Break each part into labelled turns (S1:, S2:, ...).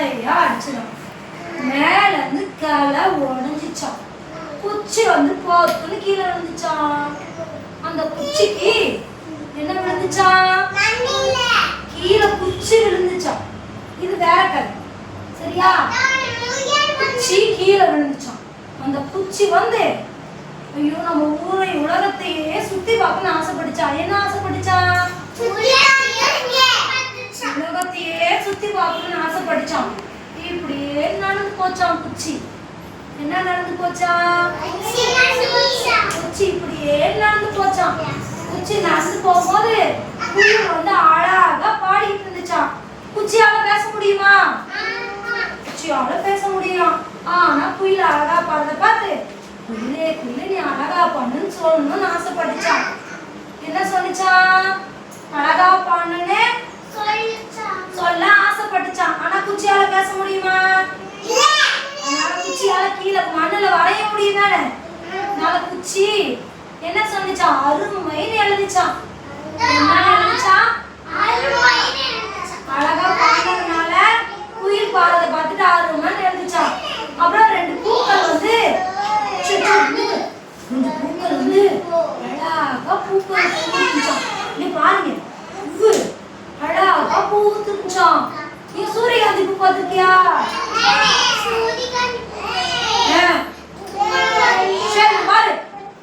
S1: தலையா அடிச்சிடும். மேல இருந்து கலை உடஞ்சிச்சான். குச்சி வந்து போத்துன்னு கீழே விழுந்துச்சான். அந்த குச்சிக்கு என்ன விழுந்துச்சான்? கீழே குச்சி விழுந்துச்சான். இது வேற கதை. சரியா? குச்சி கீழே விழுந்துச்சான். அந்த குச்சி வந்து ஐயோ நம்ம ஊரை உலகத்தையே சுத்தி பார்க்கணும்னு ஆசைப்பட்டுச்சா என்ன ஆசைப்பட்டுச்சா உலகத்தையே பார்க்கணும்னு ஆசைப்பட்டுச்சான் இப்படியே நடந்து போச்சான் குச்சி? என்ன நடந்து போச்சான் குச்சி இப்படியே நடந்து போச்சான் குச்சி நடந்து போகும்போது குயில் வந்து அழகா பாடிட்டு இருந்துச்சான் குச்சியால பேச முடியுமா? குச்சியால பேச முடியும். ஆனா குயில் அழகா பாடுறத பார்த்து குயிலே குயிலே நீ அழகா பண்ணுன்னு சொல்லணும்னு ஆசைப்பட்டுச்சான் என்ன சொல்லிச்சான் அழகா பண்ணுன்னு சொல்ல ஆசைப்பட்டுச்சான் ஆனா குச்சியால பேச முடியுமா அதனால குச்சியால கீழே மண்ணுல வரைய முடியும் தானே நல்ல குச்சி என்ன சொன்னிச்சான்? அருமைன்னு எழுதிச்சான். என்ன எழுதிச்சான்? அழகா பாடுறதுனால குயில் பாடுறத பார்த்துட்டு அருமைன்னு எழுதிச்சான். அப்புறம் ரெண்டு பூக்கள் வந்து ரெண்டு பூக்கள் வந்து அழகா பூக்கள் பூத்துச்சான் நீ பாருங்க. பூவு அழகா பூத்துச்சான் நீ சூரியகாந்தி பூ பார்த்திருக்கியா ஏன் சரி பாரு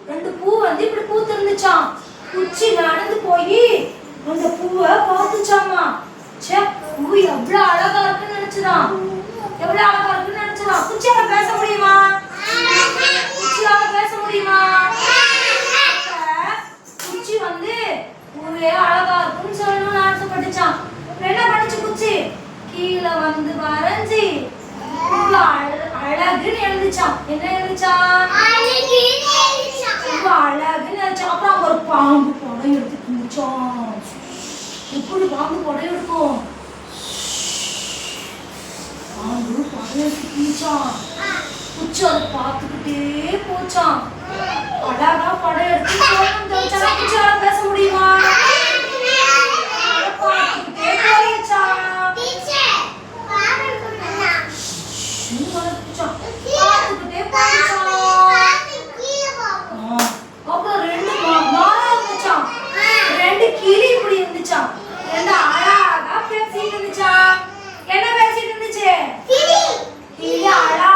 S1: ரெண்டு பூ வந்து இப்படி பூத்து குச்சி நடந்து போய் அந்த பூவை பார்த்துச்சாமா ச்சே பூ எவ்வளவு அழகா இருக்குன்னு நினைச்சுதான். எவ்வளவு அழகா இருக்குன்னு நினைச்சுதான். குச்சியால பேச முடியுமா? குச்சியால பேச முடியுமா? குச்சி வந்து பூவே அழகா இருக்குன்னு சொல்லணும்னு ஆசைப்பட்டுச்சான் என்ன பண்ணுச்சு குச்சி? கீழே வந்து வரைஞ்சி அழகுன்னு எழுதிச்சான் என்ன எழுதிச்சான் ரொம்ப அழகுன்னு நினைச்சேன் அப்புறம் பாம்பு படம் எடுத்துட்டு இருந்துச்சான் எப்படி பாம்பு படம் எடுக்கும் பாம்பு படம் எடுத்துட்டு இருந்துச்சான் குச்சி அதை பார்த்துக்கிட்டே போச்சான். அழகா படம் எடுத்து பேச முடியுமா? பார்த்துக்கிட்டே போயிருச்சான் ஆ, அப்புறம் ரெண்டு மா- மானம் இருந்துச்சாம் ரெண்டு கிளி இப்படி இருந்துச்சாம் ரெண்டு அழகா பேசிட்டு இருந்துச்சாம் என்ன பேசிட்டு இருந்துச்சு கிளி அழகா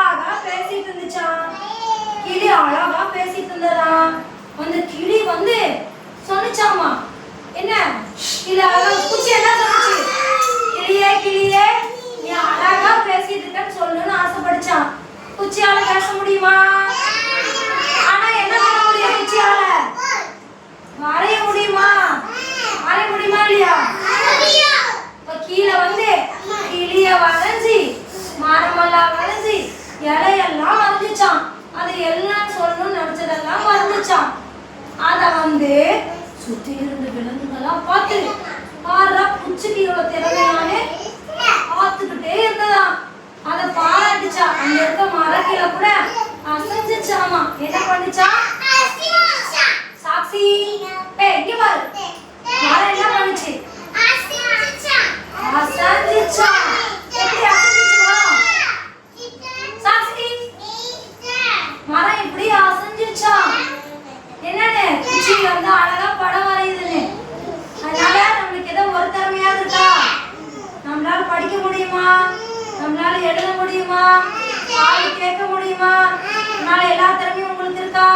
S1: பேசிட்டு இருந்துச்சாம் கிளி அழகா பேசிட்டு இருந்ததா அந்த கிளி வந்து சொன்னுச்சாமா? என்ன? இல்ல அழகா குச்சி என்ன சொன்னுச்சு? கிளியே கிளியே நீ அழகா பேசிட்டு இருக்கன்னு சொல்லணும்னு ஆசைப்படுச்சான் குச்சியால பேச முடியுமா? ஆனா என்ன பண்ண முடியும் குச்சியால? வரைய முடியுமா? வரைய முடியுமா இல்லையா? இப்ப கீழே வந்து கிளிய வரைஞ்சி மரமெல்லாம் வரைஞ்சி இலையெல்லாம் வரைஞ்சிச்சான் அது எல்லாம் சொல்லணும்னு நினைச்சதெல்லாம் வரைஞ்சிச்சான் அத வந்து சுத்தி இருந்த விலங்குகள்லாம் பார்த்து பாரு புச்சுக்கு இவ்வளவு திறமையானு வந்து அழகா படம் வரையுதுன்னு அதனால நம்மளுக்கு ஏதோ ஒரு திறமையாவது இருக்கா? நம்மளால படிக்க முடியுமா? நம்மளால எழுத முடியுமா? கேட்க முடியுமா? அதனால எல்லா திறமையும் உங்களுக்கு இருக்கா?